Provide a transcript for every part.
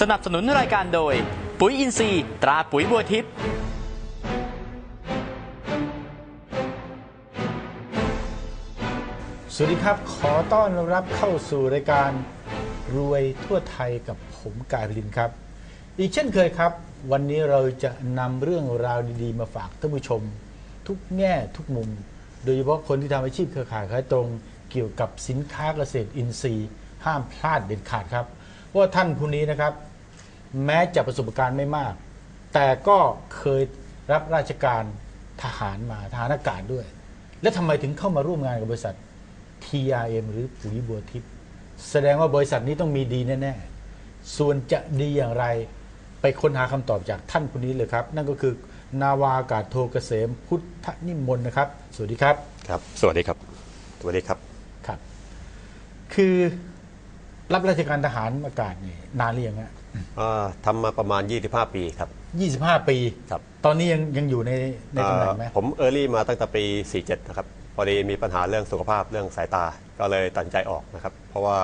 สนับสนุนรายการโดย ปุ๋ยอินทรีย์ตราปุ๋ยบัวทิพย์สวัสดีครับ ขอต้อนรับเข้าสู่รายการรวยทั่วไทยกับผมกายพลินครับ อีกเช่นเคยครับ วันนี้เราจะนำเรื่องราวดีๆ มาฝากท่านผู้ชม ทุกแง่ทุกมุม โดยเฉพาะคนที่ทำอาชีพเครือข่ายขายตรงเกี่ยวกับสินค้าเกษตรอินทรีย์ ห้ามพลาดเด็ดขาดครับเพราะว่าท่านผู้นี้นะครับ แม้จะประสบการณ์ไม่มาก แต่ก็เคยรับราชการทหารมาทหารอากาศด้วย และทำไมถึงเข้ามาร่วมงานกับบริษัท TRM หรือปุ๋ยบัวทิพย์แสดงว่าบริษัทนี้ต้องมีดีแน่ ๆ ส่วนจะดีอย่างไรไปค้นหาคำตอบจากท่านคนนี้เลยครับ นั่นก็คือนาวาอากาศโทเกษมพุทธนิมนต์นะครับ สวัสดีครับ ครับ สวัสดีครับ สวัสดีครับ ครับ คือรับราชการทหารอากาศนี่นานหรือยังฮะอ่า ทำมาประมาณ 25 ปีครับ 25 ปี ครับ ตอนนี้ยังยังอยู่ในในตำแหน่งไหมอ่าผมเออร์ลี่มาตั้งแต่ปี 47 นะครับ พอดีมีปัญหาเรื่องสุขภาพเรื่องสายตา ก็เลยตัดสินใจออกนะครับ เพราะว่า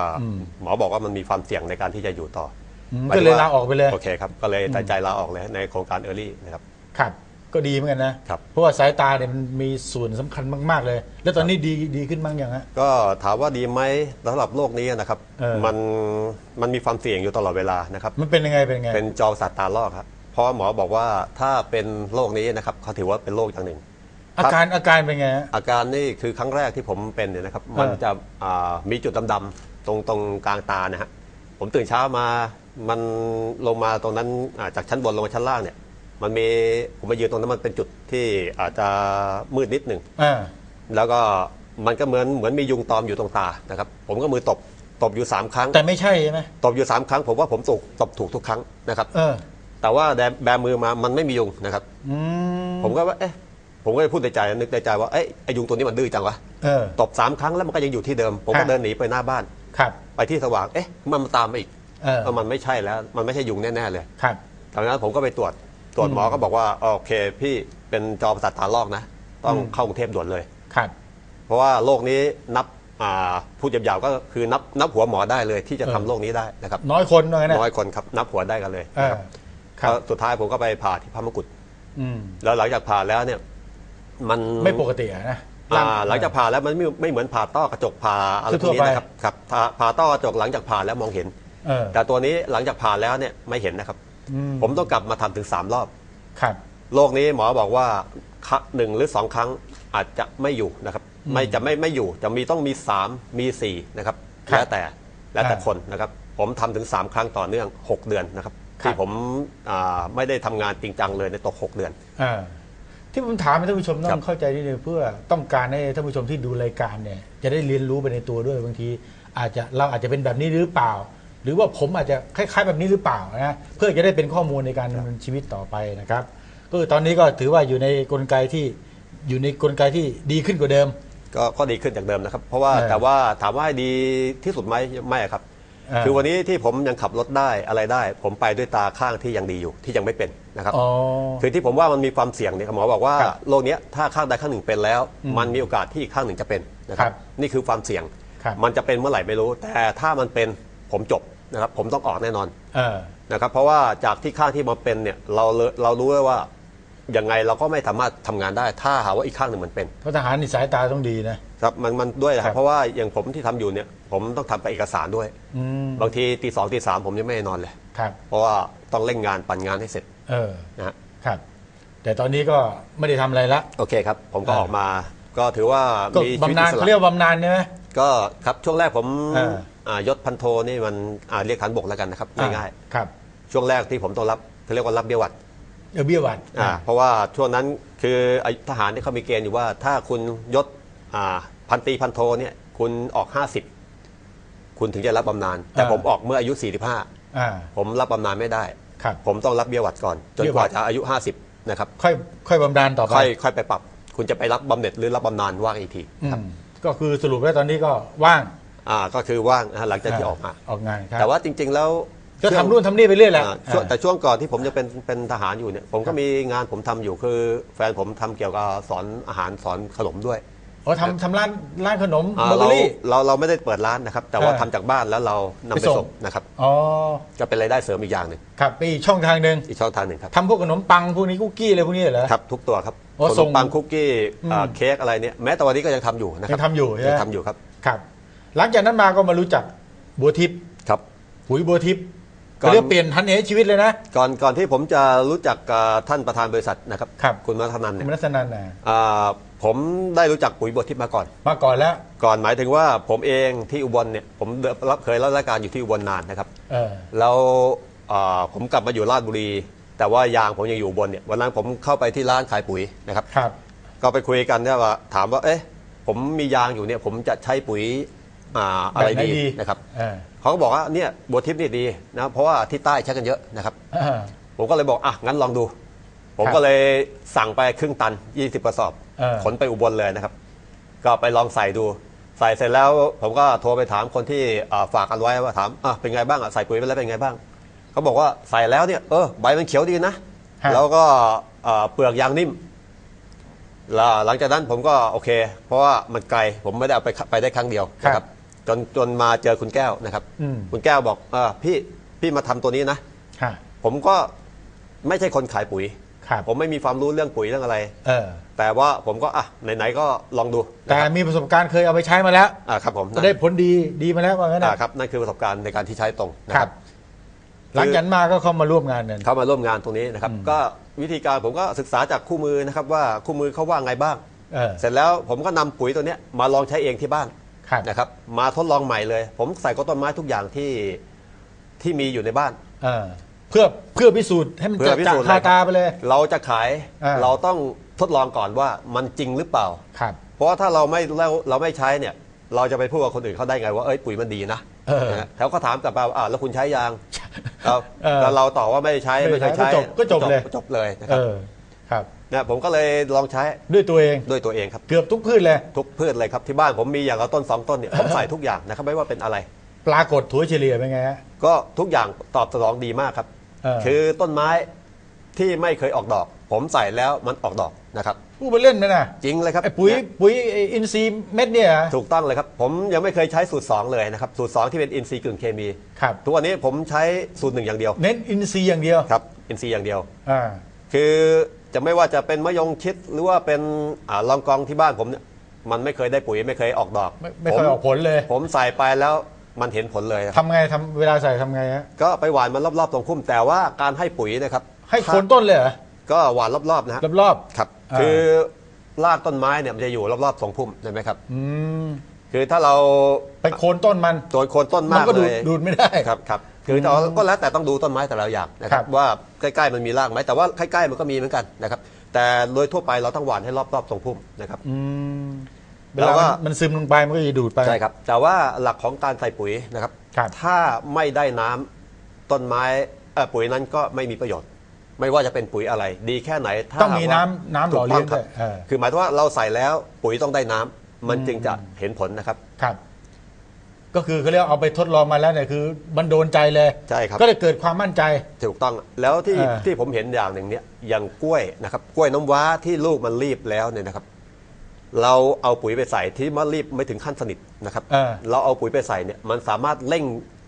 หมอบอกว่ามันมีความเสี่ยงในการที่จะอยู่ต่ออมหมายก็ถึงเลยว่ลาออกไปเลย โอเคครับ ก็เลยตัดสินใจลาออกเลยในโครงการเออร์ลี่นะครับ ครับ ก็ดีเหมือนกันนะครับ เพราะว่าสายตาเนี่ยมันมีส่วนสำคัญมาก ๆ เลย แล้วตอนนี้ดีดีขึ้นบ้างยังฮะ ก็ถามว่าดีไหมสำหรับโรคนี้นะครับ เออ มันมันมีความเสี่ยงอยู่ตลอดเวลานะครับ มันเป็นยังไงเป็นยังไง เป็นจอสัตว์ตาลอกครับเพราะหมอบอกว่าถ้าเป็นโรคนี้นะครับเขาถือว่าเป็นโรคอย่างหนึ่ง อาการอาการเป็นไงฮะ อาการนี่คือครั้งแรกที่ผมเป็นเนี่ยนะครับ มันจะอ่ามีจุดดำๆตรงตรงกลางตานะฮะผมตื่นเช้ามามันลงมาตรงนั้นอ่าจากชั้นบนลงมาชั้นล่างเนี่ย มันมีผมมายืนตรงนั้นมันเป็นจุดที่อาจจะมืดนิดหนึ่งอ่าแล้วก็มันก็เหมือนเหมือนมียุงตอมอยู่ตรงตานะครับ ผมก็มือตบตบอยู่สามครั้งแต่ไม่ใช่ใช่ไหมตบอยู่สามครั้ง ผมว่าผมตกตบถูกทุกครั้งนะครับ เออ แต่ว่าแบแบมือมามันไม่มียุงนะครับ อืมผมก็ว่าเอ๊ะผมก็เลยพูดในใจนึกในใจว่าเอ๊ะไอยุงตัวนี้มันดื้อจังวะเออ ตบสามครั้งแล้วมันก็ยังอยู่ที่เดิม ผมครัก็บเดินหนีไปหน้าบ้าน ครับ ไปที่สว่างเอ๊ะมันมาตามมาอีกเออเออมันไม่ใช่แล้ว มันไม่ใช่ยุงแน่ๆเลย ครับตอนนั้นผมก็ไปตรวจ ตรวจหมอก็บอกว่าโอเค พี่เป็นจอประสาทตาลอกนะ ต้องอืมเข้ากรุงเทพด่วนเลย ครับ เพราะว่าโรคนี้นับอ่าพูดหยาบๆก็คือนับนับหัวหมอได้เลยที่จะทำโรคนี้ได้นะครับน้อยคนว่างั้นนะน้อยคนครับนับหัวได้กันเลยเอนะอครับครับแล้วสุดท้ายผมก็ไปผ่าที่พระมงกุฎอืมแล้วหลังจากผ่าแล้วเนี่ย มัน ไม่ปกติอะนะอ่าหลังจากผ่าแล้วมันไม่ไม่เหมือนผ่าต้อกระจกผ่าอะไรพวกนี้ทั่วๆไปนะครับครับผ่าผ่าต้อกระจกหลังจากผ่าแล้วมองเห็น เออแต่ตัวนี้หลังจากผ่าแล้วเนี่ยไม่เห็นนะครับ อืม ผมต้องกลับมาทำถึง 3 รอบ ครับ โรคนี้หมอบอกว่าครั้งหนึ่งหรือสองครั้งอาจจะไม่อยู่นะครับ ไม่จะไม่ไม่อยู่จะมีต้องมี 3 มี 4 นะครับครับแล้วแต่แล้วแต่อ่าคนนะครับ ผมทำถึง 3 ครั้งต่อเนื่อง 6 เดือนนะครับครับ ที่ผมอ่าไม่ได้ทำงานจริงจังเลยในตก 6 เดือน อ่าที่ผมถามให้ท่านผู้ชมต้ครัองบ เข้าใจนิดนึงเพื่อต้องการให้ท่านผู้ชมที่ดูรายการเนี่ย จะได้เรียนรู้ไปในตัวด้วยบางที อาจจะเราอาจจะเป็นแบบนี้หรือเปล่า หรือว่าผมอาจจะคล้ายๆแบบนี้หรือเปล่านะเพื่อจะได้เป็นข้อมูลในการดำเนินชีวิตต่อไปนะครับก็คือตอนนี้ก็ถือว่าอยู่ในกลไกที่อยู่ในกลไกที่ดีขึ้นกว่าเดิม ก็ก็ดีขึ้นจากเดิมนะครับ เพราะว่าเออแต่ว่าถามว่าให้ดีที่สุดไหมไม่ครับ เออ คือวันนี้ที่ผมยังขับรถได้อะไรได้ ผมไปด้วยตาข้างที่ยังดีอยู่ที่ยังไม่เป็นนะครับ อ๋อ คือที่ผมว่ามันมีความเสี่ยงเนี่ยหมอบอกว่าครับโรคเนี้ยถ้าข้างใดข้างหนึ่งเป็นแล้วอืมมันมีโอกาสที่อีกข้างหนึ่งจะเป็นนะครัครับบนี่คือความเสี่ยง ครับมันจะเป็นเมื่อไหร่ไม่รู้ แต่ถ้ามันเป็นผมจบ นะครับผมต้องออกแน่นอนเออ นะครับเพราะว่าจากที่ข้างที่มาเป็นเนี่ยเราเลเรารู้เลยว่ายังไงเราก็ไม่สามารถทำงานได้ ถ้าหาว่าอีกข้างหนึ่งมันเป็น เพราะทหารนี่สายตาต้องดีนะ ครับมันมันด้วยนะคครัรับ บเพราะว่าอย่างผมที่ทำอยู่เนี่ยผมต้องทำกับเอกสารด้วย อืมบางทีตีสองตีสามผมยังไม่ได้นอนเลย ครับ เพราะว่าต้องเร่งงานปั่นงานให้เสร็จเออ นะฮะครับ แต่ตอนนี้ก็ไม่ได้ทำอะไรละ โอเคครับ ผมก็อ่า ออกมา ก็ถือว่าก็มีชีวิตบำนาอิญสเขาระเรียกว่าบำนาญใช่ไหม ก็ครับช่วงแรกผมอ่าอ่ายศพันโทนี่มันอ่าเรียกฐานบกแล้วกันนะครับง่ายครับๆช่วงแรกที่ผมต้องรับเขาเรียกว่ารับเบี้ยหวัดเออเบี้ยหวัดอ่าเพราะว่าช่วงนั้นคือไอ้ทหารที่เขามีเกณฑ์อยู่ว่าถ้าคุณยศอ่าพันตรีพันโทเนี่ยคุณออก 50 คุณถึงจะรับบำนาญแต่ผมออกเมื่ออายุ45อ่าผมรับบำนาญไม่ได้ ครับ ผมต้องรับเบี้ยหวัดก่อน จนเบี้ยกหวัว่าดจะอายุ 50นะครับค่อยค่อยบำนาญต่อไปค่อยค่อยไปปรับ คุณจะไปรับบำเหน็จหรือรับบำนาญว่างอีกที อืม ก็คือสรุปแล้วตอนนี้ก็ว่างอ่าก็คือว่างนะฮะหลังจากที่ออกมา ออกงานครับแต่ว่าจริง ๆ แล้วก็ทำนู่นทำนี่ไปเรื่อยแหละอ่าช่วงอ่าแต่ช่วงก่อนที่ผมจะเป็นเป็นทหารอยู่เนี่ยผมครัก็บมีงานผมทำอยู่คือ แฟนผมทำเกี่ยวกับสอนอาหารสอนขนมด้วย อ๋อทำทำร้านร้านขนมอ่าเบเกอเรารี่ เราเราไม่ได้เปิดร้านนะครับ แต่ว่าเออทำจากบ้านแล้วเรานำไปไปส่ง ส่งนะครับอ๋อก็เป็นรายได้เสริมอีกอย่างหนึ่งครับไปอีกช่องทางหนึ่งอีกช่องทางหนึ่งครับทำพวกขนมปังพวกนี้คุกกี้อะไรพวกนี้เหรอ ครับทุกตัวครับอ๋อขส่นงมปังคุกกี้อ่าอืมเค้กอะไรเนี่ยแม้แต่วันนี้ก็ยังทำอยู่นะครัยังทำอยู่ใช่ไหม ยังทำอยู่ครับครับ หลังจากนั้นมาก็มารู้จักบัวทิพย์ครับ ปุ๋ยบัวทิพย์ ก่ก็อน เรียกเปลี่ยนทันเอชีวิตเลยนะ ก่อนก่อนที่ผมจะรู้จักกับท่านประธานบริษัทนะครับครับคุณมัทนันคุเนี่ยณรัศนันนะอ่าผมได้รู้จักปุ๋ยบททิพย์มาก่อน มาก่อนแล้ว ก่อนหมายถึงว่าผมเองที่อุบลเนี่ยผมรับเคยรับราชการอยู่ที่อุบลนานนะครับ เออ แล้วอ่าผมกลับมาอยู่ราชบุรี แต่ว่ายางผมยังอยู่อุบนเนี่ยวันนั้นผมเข้าไปที่ร้านขายปุ๋ยนะครับ ครับ ก็ไปคุยกันเนี่ยว่าถามว่า เอ๊ะ ผมมียางอยู่เนี่ย ผมจะใช้ปุ๋ย อ่าอะไรแบบไหนดีดีนะครับเออเขาก็บอกว่าเนี่ยบัวทิพย์นี่ดีนะเพราะว่าที่ใต้ใช้กันเยอะนะครับเออผมก็เลยบอกอะงั้นลองดู ผมครับก็เลยสั่งไปครึ่งตัน 20กระสอบเออขนไปอุบลเลยนะครับ ก็ไปลองใส่ดู ใส่เสร็จแล้วผมก็โทรไปถามคนที่อ่าฝากกันไว้ว่าถามอะเป็นไงบ้างอะใส่ปุ๋ยไปแล้วเป็นไงบ้างเขาบอกว่าใส่แล้วเนี่ยเออใบมันเขียวดีนะฮะแล้วก็อ่าเปลือกยางนิ่มแล้วหลังจากนั้นผมก็โอเค เพราะว่ามันไกลผมไม่ได้เอาไปไปได้ครั้งเดียวนะครับ จนจนมาเจอคุณแก้วนะครับ อืมคุณแก้วบอกเออพี่พี่มาทำตัวนี้นะ ค่ะผมก็ไม่ใช่คนขายปุ๋ย ครับผมไม่มีความรู้เรื่องปุ๋ยเรื่องอะไร เออ แต่ว่าผมก็อะไหนๆก็ลองดูแต่นะครับมีประสบการณ์เคยเอาไปใช้มาแล้วอ่าครับผมก็ได้ผลดีดีมาแล้วว่างั้นอ่านะครับนั่นคือประสบการณ์ในการที่ใช้ตรงนะคครัรับ บ หลังจากนั้นมาก็เข้ามาร่วมงานกัน เข้ามาร่วมงานตรงนี้นะครับ ก็วิธีการผมก็ศึกษาจากคู่มือนะครับว่าคู่มือเขาว่าไงบ้าง เออ เสร็จแล้วผมก็นำปุ๋ยตัวเนี้ยมาลองใช้เองที่บ้าน ครับ นะครับ มาทดลองใหม่เลย ผมใส่ก็ต้นไม้ทุกอย่างที่ที่มีอยู่ในบ้าน เออเพื่อเพื่อพิสูจน์ให้มันเพื่จะอพิจะสูจน์คาเลยครับตาไปเลย เราจะขายอ่า เราต้องทดลองก่อนว่ามันจริงหรือเปล่า ครับ เพราะว่าถ้าเราไม่เราเราไม่ใช้เนี่ย เราจะไปพูดกับคนอื่นเขาได้ไงว่าเอ้ยปุ๋ยมันดีนะเออ นะฮะเขาก็ถามกลับมาว่าอ่าวแล้วคุณใช้ยางเราเออ แล้วเราตอบว่าไม่ได้ใช้ไม่ไม่ได้เคยใช้ใช้ก็จบก็จบเลย จบเลยนะคเอรับอครับเนี่ยผมก็เลยลองใช้ด้วยตัวเอง ด้วยตัวเองครับ เกือบทุกพืชเลย ทุกพืชเลยครับที่บ้านผมมีอย่างละต้นสองต้นเนี่ยผมใส่ทุกอย่างนะครับไม่ว่าเป็นอะไร ปรากฏถั่วเฉลี่ยเป็นไงฮะ ก็ทุกอย่างตอบสนองดีมากครับ เออ คือต้นไม้ที่ไม่เคยออกดอก ผมใส่แล้วมันออกดอกนะครับผู้ไปเล่นไหมนะจริงเลยครับไอ้ปุ๋ยเนี่ย ปุ๋ยไอ้อินทรีย์เม็ดเนี่ยเหรอถูกต้องเลยครับ ผมยังไม่เคยใช้สูตร 2 เลยนะครับ สูตร 2 ที่เป็นอินทรีย์กึ่งเคมี ครับ ทุกวันนี้ผมใช้สูตรหนึ่งอย่างเดียวเน้นอินทรีย์อย่างเดียวครับอินทรีย์อย่างเดียว อ่า คือ จะไม่ว่าจะเป็นมะยงชิดหรือว่าเป็นอ่าลองกองที่บ้านผมเนี่ยมันไม่เคยได้ปุ๋ยไม่เคยออกดอกไม่ไม่ค่อยออกผลเลย ผมใส่ไปแล้วมันเห็นผลเลยครับทำไงทำเวลาใส่ทำไงฮะก็ไปหว่านมันรอบๆตรงพุ่มแต่ว่าการให้ปุ๋ยนะครับให้โคนต้นเลยเหรอก็หว่านรอบๆนะฮะรอบครับอ่าคือรากต้นไม้เนี่ยมันจะอยู่รอบๆทรงพุ่มเห็นไหมครับๆอืม คือถ้าเราไปโคนต้นมัน โดยโคนต้นมัมากก็ดูเลดยดูดไม่ได้ ครับครับคือแต่ว่าก็แล้วแต่ต้องดูต้นไม้แต่ละอย่างนะคครัรับบ ว่าใกล้ๆมันมีรากไหมแต่ว่าใกล้ๆมันก็มีเหมือนกันนะครับแต่โดยทั่วไปเราต้องหว่านให้รอบๆทรงพุ่มนะครับ อืมเวแล้ลาวก็ มันมันซึมลงไปมันก็จะดูดไป ใช่ครับแต่ว่าหลักของการใส่ปุ๋ยนะครับ ครับถ้าไม่ได้น้ำต้นไม้เอ่อปุ๋ยนั้นก็ไม่มีประโยชน์ ไม่ว่าจะเป็นปุ๋ยอะไร ดีแค่ไหนถ้าต้องมีน้ำว่าน้ำหล่อเลี้ยงถูกต้ด้วยเออ คือหมายถึงว่าเราใส่แล้วปุ๋ยต้องได้น้ำ มันจึงจะเห็นผลนะครับ ครับ ก็คือเขาเรียกว่าเอาไปทดลองมาแล้วเนี่ยคือ มันโดนใจเลย ใช่ครับ ก็เลยเกิดความมั่นใจ ถูกต้องแล้วที่เออ ที่ผมเห็นอย่างหนึ่งเนี่ยอย่างกล้วยนะครับ กล้วยน้ำว้าที่ลูกมันรีบแล้วเนี่ยนะครับ เราเอาปุ๋ยไปใส่ที่มันรีบไม่ถึงขั้นสนิทนะครับ เออ เราเอาปุ๋ยไปใส่เนี่ยมันสามารถเร่ง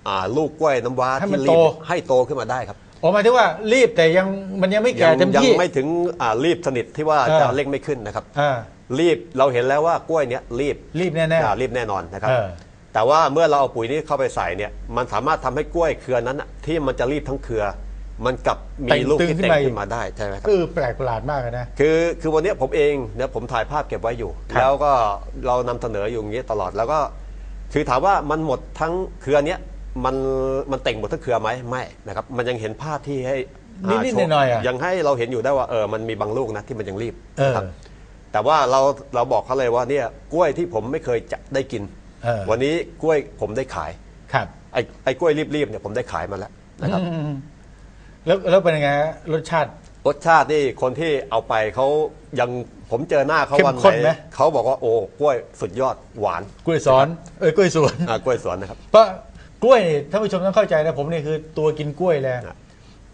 อ่าลูกกล้วยน้ำว้าให้มันที่รีบโต ให้โตขึ้นมาได้ครับออกหมายถึงว่ารีบแต่ยังมันยังไม่แก่เต็มยัที่ ไม่ถึงอ่ารีบสนิทที่ว่าเออ จะเร่งไม่ขึ้นนะครับ อ่า รีบเราเห็นแล้วว่ากล้วยเนี่ยรีบรีบแน่อ่ารีบแน่นอนนะครับเออ แต่ว่าเมื่อเราเอาปุ๋ยนี้เข้าไปใส่เนี่ยมันสามารถทำให้กล้วยเครือนั้นน่ะที่มันจะรีบทั้งเครือ มันกลับมีลูกที่เต่งขึ้นมาได้ใช่ไหมคๆรับคือแปลกประหลาดมากเลยนะ คือคือวันเนี้ยผมเองเนี่ยผมถ่ายภาพเก็บไว้อยู่ ครับแล้วก็เรานำเสนออยู่อย่างนี้ตลอดแล้วก็คือถามว่ามันหมดทั้งเครือเนี้ยมันมันเต่งหมดทั้งเครือไหมไม่นะครับมันยังเห็นภาพที่ให้านิดๆโชว์หน่อยๆอะยังให้เราเห็นอยู่ได้ว่าเออมันมีบางลูกนะที่มันยังรีบเออนะครับ แต่ว่าเราเราบอกเขาเลยว่าเนี่ยกล้วยที่ผมไม่เคยจะได้กิน เออ วันนี้กล้วยผมได้ขาย ครับ ไอ้ไอ้กล้วยรีบๆเนี่ยผมได้ขายมาแล้วนะครับ อืมแล้วแล้วเป็นยังไงฮะรสชาติ รสชาตินี่คนที่เอาไปเขายังผมเจอหน้าเขาเข้มวันข้นไหไหม นเขาบอกว่าโอ้กล้วยสุดยอดหวานกล้วยสอนเอ้ยกล้วยสวนอ่ากล้วยสวนนะครับ เพราะกล้วยนี่ท่านผู้ชมต้องเข้าใจนะผมนี่คือตัวกินกล้วยเลยครับ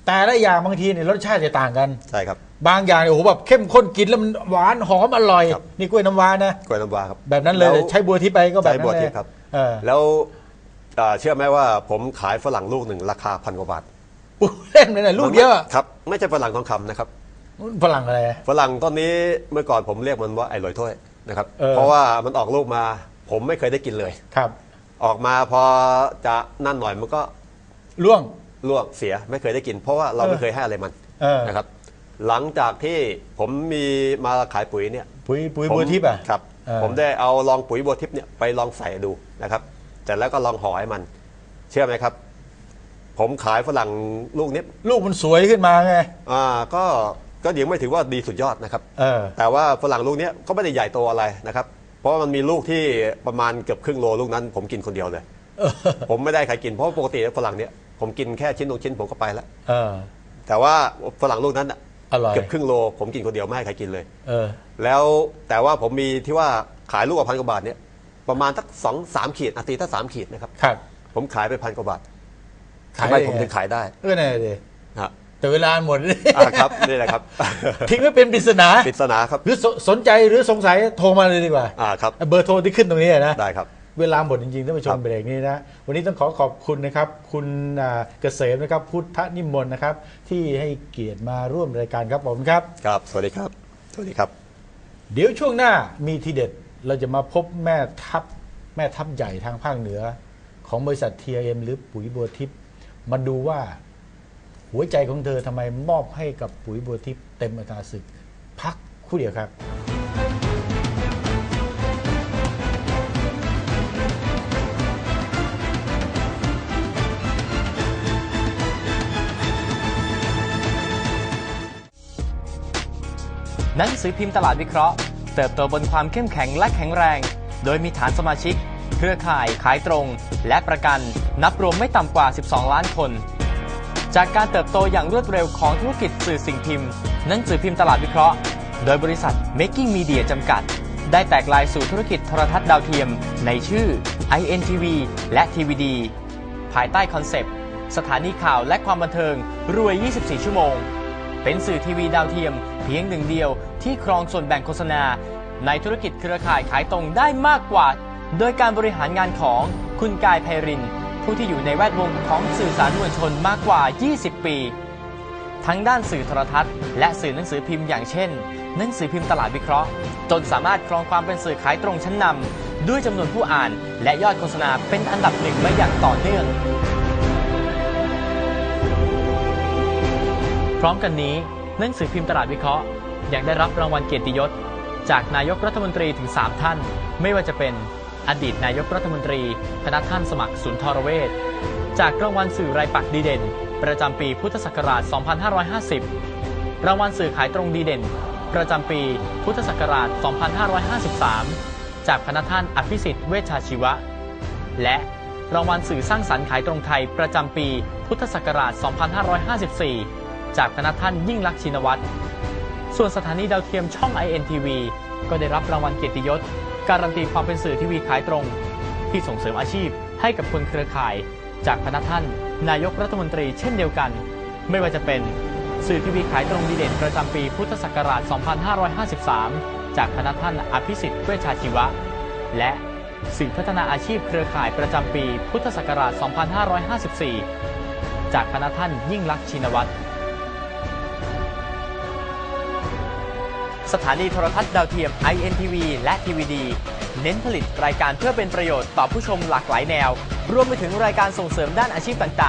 แต่ละอย่างบางทีเนี่ยรสชาติจะต่างกัน ใช่ครับ บางอย่างเนี่ยโอ้โหแบบเข้มข้นกินแล้วมันหวานหอมอร่อย ครับ นี่กล้วยน้ำว้านะ กล้วยน้ำว้าครับแบบนั้นเลยแล้วใช้บัวทิพย์ไปก็แบบใช้นั้นบัวเลทิยพย์ครับ เออแล้วเอ่อเชื่อไหมว่าผมขายฝรั่งลูกหนึ่งราคาพันกว่าบาทปุ๊บเล่มเลยนะลูกเดียวอะครับ ไม่ใช่ฝรั่งทองคำนะครับ ฝรั่งอะไรฝรั่งต้นนี้เมื่อก่อนผมเรียกมันว่าไอ้ลอยถ้วยนะครับ เออ เพราะว่ามันออกลูกมาผมไม่เคยได้กินเลย ครับ ออกมาพอจะนั่นหน่อยมันก็ล่วง ลวกเสียไม่เคยได้กิน เพราะว่าเราเออไม่เคยให้อะไรมันเออ นะครับ หลังจากที่ผมมีมาขายปุ๋ยเนี่ย ปุ๋ยปุ๋ยผมบัวทิพย์อะครับ เออผมได้เอาลองปุ๋ยบัวทิพย์เนี่ยไปลองใส่ดูนะครับแต่แล้วก็ลองห่อให้มัน เชื่อไหมครับ ผมขายฝรั่งลูกนี้ลูกมันสวยขึ้นมาไง อ่าก็ก็ยังไม่ถือว่าดีสุดยอดนะครับ เออ แต่ว่าฝรั่งลูกเนี้ยก็ไม่ได้ใหญ่โตอะไรนะครับ เพราะว่ามันมีลูกที่ประมาณเกือบครึ่งโลลูกนั้น ผมกินคนเดียวเลยเออผมไม่ได้ใครกินเพราะปกติฝรั่งเนี้ย ผมกินแค่ชิ้นสองชิ้นผมก็ไปแล้วเออ แต่ว่าฝรั่งลูกนั้นน่ะอร่อย เกือบครึ่งโล ผมกินคนเดียวไม่ให้ใครกินเลย เออ แล้วแต่ว่าผมมีที่ว่าขายลูกละพันกว่าบาทเนี่ยประมาณสักสองสามขีดอาตีถ้าสามขีดนะครับ ครับ ผมขายไปพันกว่าบาทขายทำไมได้ผมไง ถึงขายได้เออเนี่ยดิฮะแต่เวลาหมด อ่าครับ นี่แหละครับ ทิ้งไว้เป็นปริศนาปริศนาครับหรือสสนใจหรือสงสัยโทรมาเลยดีกว่าอ่าครับ เบอร์โทรที่ขึ้นตรงนี้นะ ได้ครับ เวลาหมดจริงๆท่านผู้ชครัมบเบรกนี้นะวันนี้ต้องขอขอบคุณนะครับ คุณอ่าเกษมนะครับ พุทธนิมนต์นะครับ ที่ให้เกียรติมาร่วมรายการครับผมครับครับ สวัสดีครับ สวัสดีครับ เดี๋ยวช่วงหน้ามีทีเด็ดเราจะมาพบแม่ทัพแม่ทัพใหญ่ทางภาคเหนือ ของบริษัท TIM หรือปุ๋ยบัวทิพย์มาดูว่าหัวใจของเธอทำไมมอบให้กับปุ๋ยบัวทิพย์เต็มอัตราศึกพักครู่เดียวครับ หนังสือพิมพ์ตลาดวิเคราะห์ เติบโตบนความเข้มแข็งและแข็งแรง โดยมีฐานสมาชิก เครือข่ายขายตรง และประกันนับรวมไม่ต่ำกว่า 12 ล้านคน จากการเติบโตอย่างรวดเร็วของธุรกิจสื่อสิ่งพิมพ์ หนังสือพิมพ์ตลาดวิเคราะห์ โดยบริษัท Making Media จำกัด ได้แตกลายสู่ธุรกิจโทรทัศน์ดาวเทียม ในชื่อ INTV และ TVD ภายใต้คอนเซปต์ สถานีข่าวและความบันเทิงรวย 24 ชั่วโมง เป็นสื่อทีวีดาวเทียม เพียงหนึ่งเดียวที่ครองส่วนแบ่งโฆษณา ในธุรกิจเครือข่ายขายตรงได้มากกว่า โดยการบริหารงานของคุณกายไพริน ผู้ที่อยู่ในแวดวงของสื่อสารมวลชนมากกว่า 20 ปี ทั้งด้านสื่อโทรทัศน์ และสื่อหนังสือพิมพ์อย่างเช่น หนังสือพิมพ์ตลาดวิเคราะห์ จนสามารถครองความเป็นสื่อขายตรงชั้นนำด้วยจำนวนผู้อ่าน และยอดโฆษณาเป็นอันดับหนึ่งมาอย่างต่อเนื่องพร้อมกันนี้ หนังสือพิมพ์ตลาดวิเคราะห์ยังได้รับรางวัลเกียรติยศ จากนายกรัฐมนตรีถึง 3 ท่าน ไม่ว่าจะเป็นอดีตนายกรัฐมนตรี คณะท่านสมัครสุนย์ทรเวชจากรางวัลสื่อรายปักดีเด่น ประจำปีพุทธศักราช 2550 รางวัลสื่อขายตรงดีเด่น ประจำปีพุทธศักราช 2553 จากคณะท่านอภิสิทธิ์เวชชาชีวะ และรางวัลสื่อสร้างสรรค์ขายตรงไทยประจำปีพุทธศักราช 2554 จากคณะท่านยิ่งลักษณ์ชินวัตร ส่วนสถานีดาวเทียมช่อง INTV ก็ได้รับรางวัลเกียรติยศ การันตีความเป็นสื่อทีวีขายตรง ที่ส่งเสริมอาชีพให้กับคนเครือข่าย จากคณะท่านนายกรัฐมนตรีเช่นเดียวกัน ไม่ว่าจะเป็นสื่อทีวีขายตรงดีเด่นประจำปีพุทธศักราช 2553 จากคณะท่านอภิสิทธิ์เวชชาชีวะ และสื่อพัฒนาอาชีพเครือข่ายประจำปีพุทธศักราช 2554 จากคณะท่านยิ่งลักษณ์ชินวัตร สถานีโทรทัศน์ดาวเทียม INTV และ TVD เน้นผลิตรายการเพื่อเป็นประโยชน์ต่อผู้ชมหลากหลายแนว รวมไปถึงรายการส่งเสริมด้านอาชีพต่างๆ